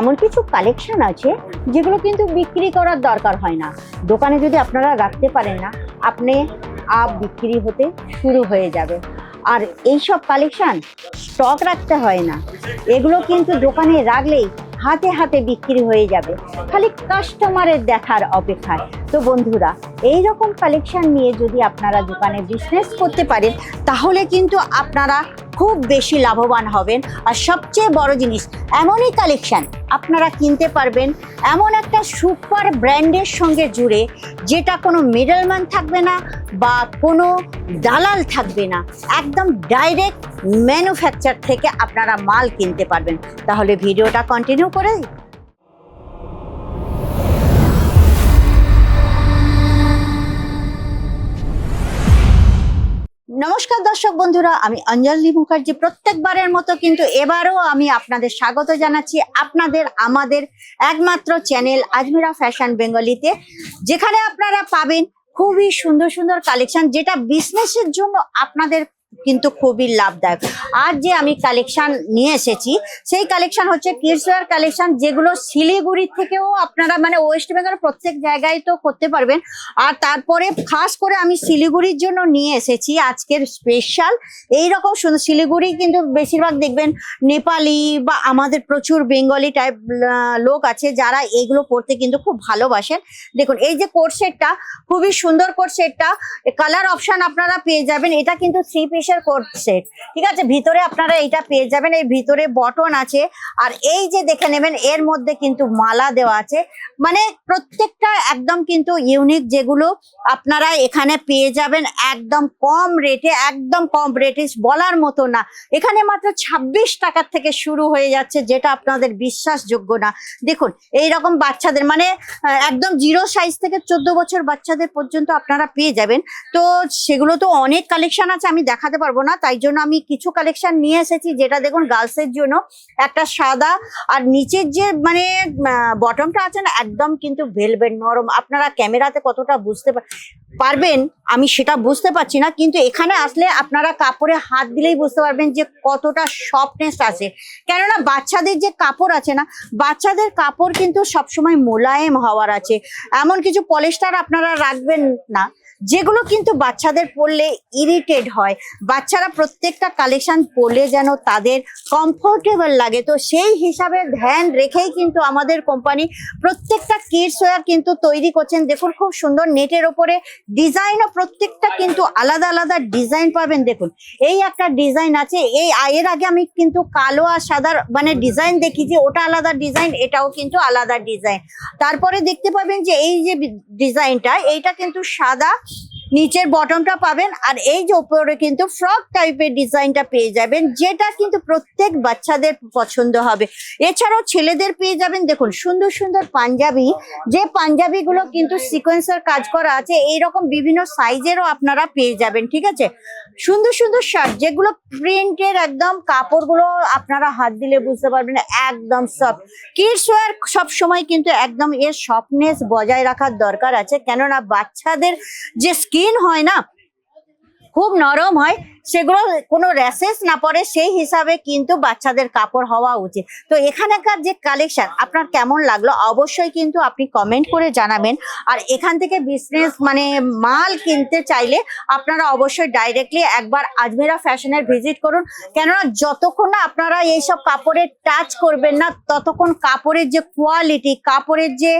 এমন কিছু কালেকশন আছে যেগুলো কিন্তু বিক্রি করার দরকার হয় না। দোকানে যদি আপনারা রাখতে পারেন না, আপনি আপ বিক্রি হতে শুরু হয়ে যাবে। আর এই সব কালেকশান স্টক রাখতে হয় না। এগুলো কিন্তু দোকানে রাখলেই হাতে হাতে বিক্রি হয়ে যাবে। খালি কাস্টমারের দেখার অপেক্ষায়। তো বন্ধুরা এই রকম কালেকশন নিয়ে যদি আপনারা দোকানে বিজনেস করতে পারেন, তাহলে কিন্তু আপনারা খুব বেশি লাভবান হবেন। আর সবচেয়ে বড় জিনিস, এমনই কালেকশান আপনারা কিনতে পারবেন। এমন একটা সুপার ব্র্যান্ডের সঙ্গে জুড়ে, যেটা কোনো মিডলম্যান থাকবে না বা কোনো দালাল থাকবে না। একদম ডাইরেক্ট ম্যানুফ্যাকচার থেকে আপনারা মাল কিনতে পারবেন। তাহলে ভিডিওটা কন্টিনিউ করে দর্শক বন্ধুরা, আমি অঞ্জলি মুখার্জি প্রত্যেকবারের মতো কিন্তু এবারও আমি আপনাদের স্বাগত জানাচ্ছি আপনাদের, আমাদের একমাত্র চ্যানেল আজমিরা ফ্যাশন বেঙ্গলিতে, যেখানে আপনারা পাবেন খুবই সুন্দর সুন্দর কালেকশন, যেটা বিজনেসের জন্য আপনাদের কিন্তু খুবই লাভদায়ক। আর যে আমি কালেকশন নিয়ে এসেছি, সেই কালেকশন হচ্ছে কিডসওয়ার কালেকশন যেগুলো শিলিগুড়ি থেকেও আপনারা মানে ওয়েস্ট বেঙ্গল প্রত্যেক জায়গায় তো করতে পারবেন। আর তারপরে খাস করে আমি শিলিগুড়ির জন্য নিয়ে এসেছি আজকের স্পেশাল এই রকম শিলিগুড়ি কিন্তু বেশিরভাগ দেখবেন নেপালি বা আমাদের প্রচুর বেঙ্গলি টাইপ লোক আছে যারা এইগুলো পড়তে কিন্তু খুব ভালোবাসেন। দেখুন, এই যে কোট সেটটা, খুবই সুন্দর কোট সেটটা। কালার অপশন আপনারা পেয়ে যাবেন। এটা কিন্তু থ্রি পিসের কোট সেট ঠিক আছে, ভিতরে আপনারা এইটা পেয়ে যাবেন, এই ভিতরে বটন আছে। আর এই যে দেখে নেবেন, এর মধ্যে কিন্তু মালা দেওয়া আছে। মানে প্রত্যেকটা একদম কিন্তু ইউনিক যেগুলো আপনারা এখানে পেয়ে যাবেন, একদম কম রেটে একদম কম রেটে বলার মতো না। এখানে মাত্র ছাব্বিশ টাকার থেকে শুরু হয়ে যাচ্ছে, যেটা আপনাদের বিশ্বাসযোগ্য না। দেখুন এই রকম বাচ্চাদের মানে একদম জিরো সাইজ থেকে চোদ্দ বছর বাচ্চাদের পর্যন্ত আপনারা পেয়ে যাবেন। তো সেগুলো তো অনেক কালেকশন আছে, আমি দেখাতে পারব না, তাই জন্য আমি কিছু কালেকশন নিয়ে এসেছি, যেটা দেখুন গার্লসের জন্য একটা সাদা, আর নিচের যে মানে বটমটা আছে না, একদম কিন্তু ভেলভেট নরম। আপনারা ক্যামেরাতে কতটা বুঝতে পারবেন, আমি সেটা বুঝতে পারছি না, কিন্তু এখানে আসলে আপনারা কাপড়ে হাত দিলেই বুঝতে পারবেন যে কতটা সফটনেস আছে। কেননা বাচ্চাদের যে কাপড় আছে না, বাচ্চাদের কাপড় কিন্তু সবসময় মোলায়েম হওয়ার আছে। এমন কিছু পলিস্টার আপনারা রাখবেন না। যেগুলো কিন্তু বাচ্চাদের পরলে ইরিটেড হয়। বাচ্চারা প্রত্যেকটা কালেকশন পরলে যেন তাদের কমফোর্টেবল লাগে। তো সেই হিসাবে ধ্যান রেখেই কিন্তু আমাদের কোম্পানি প্রত্যেকটা কিডস ওয়্যার কিন্তু তৈরি করছেন। দেখুন, খুব সুন্দর নেটের ওপরে ডিজাইনও প্রত্যেকটা কিন্তু আলাদা আলাদা ডিজাইন পাবেন। দেখুন, এই একটা ডিজাইন আছে। এই এর আগে আমি কিন্তু কালো আর সাদার মানে ডিজাইন দেখিয়েছি, ওটা আলাদা ডিজাইন এটাও কিন্তু আলাদা ডিজাইন তারপরে দেখতে পাবেন যে এই যে ডিজাইনটা এইটা কিন্তু সাদা নিচের বটমটা পাবেন আর এই যে উপরে কিন্তু ফ্রক টাইপের ডিজাইনটা পেয়ে যাবেন, যেটা কিন্তু প্রত্যেক বাচ্চাদের পছন্দ হবে। এছাড়াও ছেলেদের পেয়ে যাবেন, দেখুন, সুন্দর সুন্দর পাঞ্জাবি। যে পাঞ্জাবিগুলো কিন্তু সিকোয়েন্সের কাজ করা আছে, এইরকম বিভিন্ন সাইজেরও আপনারা পেয়ে যাবেন, ঠিক আছে? সুন্দর সুন্দর শার্ট যেগুলো প্রিন্টের একদম, কাপড়গুলো আপনারা হাত দিলে বুঝতে পারবেন, একদম সফট কিডস ওয়ার সব সময় কিন্তু একদম এর সফটনেস বজায় রাখার দরকার আছে, কেননা বাচ্চাদের যে হয় না, খুব নরম হয়, সেগুলো কোনো র্যাশেস না পড়ে সেই হিসাবে কিন্তু বাচ্চাদের কাপড় হওয়া উচিত। তো এখানকার যে কালেকশন আপনার কেমন লাগল? অবশ্যই কিন্তু আপনি কমেন্ট করে জানাবেন। আর এখান থেকে বিজনেস মানে মাল কিনতে চাইলে আপনারা অবশ্যই ডাইরেক্টলি একবার আজমেরা ফ্যাশনের ভিজিট করুন। কেননা যতক্ষণ না আপনারা এইসব কাপড়ের টাচ করবেন না, ততক্ষণ কাপড়ের যে কোয়ালিটি কাপড়ের যে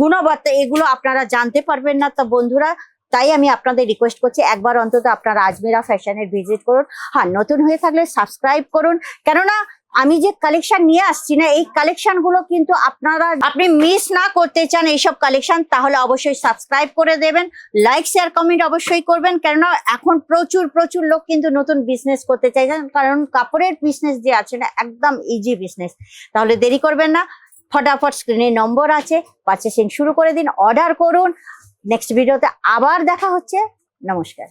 গুণবত্তা, এগুলো আপনারা জানতে পারবেন না। তো বন্ধুরা তাই আমি আপনাদের রিকোয়েস্ট করছি, একবার অন্তত আপনারা আজমেরা ফ্যাশনের ভিজিট করুন। হ্যাঁ নতুন হয়ে থাকলে সাবস্ক্রাইব করুন। কেননা, আমি যে কালেকশন নিয়ে আসছি না, এই কালেকশনগুলো কিন্তু আপনারা, আপনি মিস না করতে চান এইসব কালেকশন তাহলে অবশ্যই সাবস্ক্রাইব করে দেবেন। লাইক শেয়ার কমেন্ট অবশ্যই করবেন। কেননা, এখন প্রচুর প্রচুর লোক কিন্তু নতুন বিজনেস করতে চাইছেন। কারণ কাপড়ের বিজনেস যে আছে না, একদম ইজি বিজনেস তাহলে দেরি করবেন না। ফটাফট স্ক্রিনে নম্বর আছে পারচেসিং শুরু করে দিন অর্ডার করুন। নেক্সট ভিডিওতে আবার দেখা হচ্ছে। নমস্কার।